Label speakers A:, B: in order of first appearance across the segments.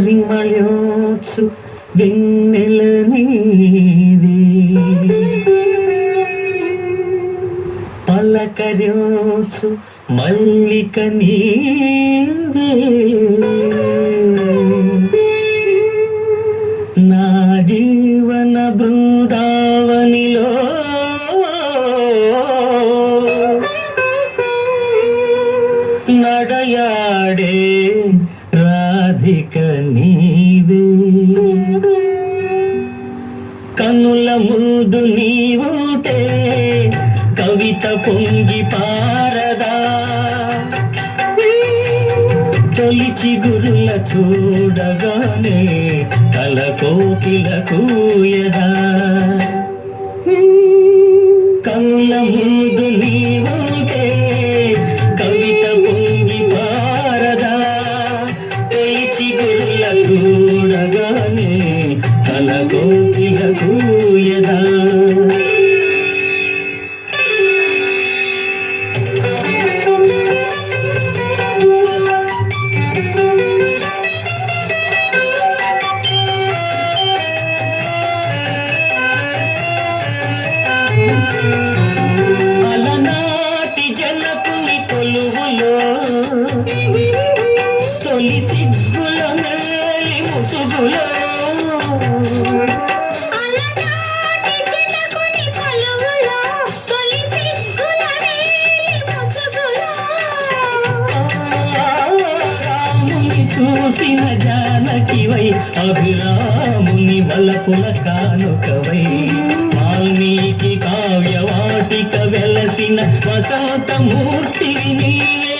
A: పరిమళోత్సు వెన్నెల నీవే. పలకరించు మల్లిక నీవే. నా జీవన బృందావనిలో నడయాడే రాధిక నీవే. కనుల ముందు నీవుంటే కవిత పొంగి పారదా. తొలిచి గురుల చూడగానే తల కోకిల కూయదా. కనుల ముందు చూడగానే తల కోకిల కూయదా చూసిన జానకివై అభిరాముని బలపుల కానుకవై. వాల్మీకి కావ్యవాటిక వెలసిన వసంతమూర్తి నీవే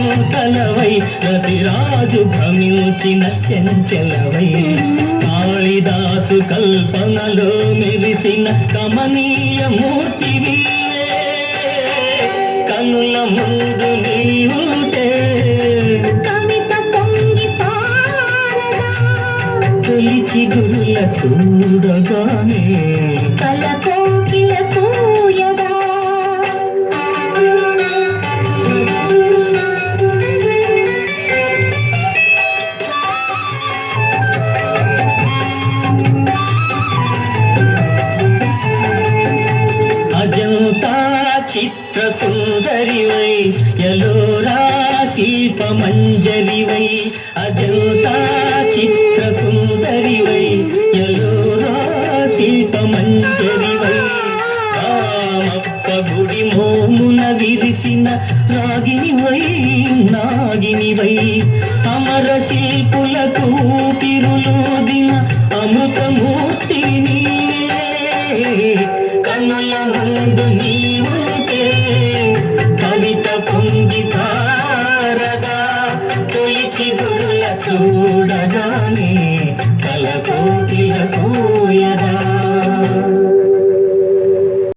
A: శకుంతలవై రతిరాజు భ్రమించిన చెంచలవై. కాళిదాసు కల్పనలో మెరిసిన కమనీయ మూర్తి కనుల ముందు నీవుంటే. తొలిచి గురుల చూడగానే
B: కల
A: చిత్ర సుందరివై ఎలోరా మంజరివై అజంతా చిత్ర సుందరివై ఎలోరా మంజరివై గుడి మోమున విరిసిన రాగినివై నాగినివై. అమర శిల్పులకు తిరులోదిన అమృతమూర్తి నీవే కన్నుల ముందు నీవుంటే చూడగానే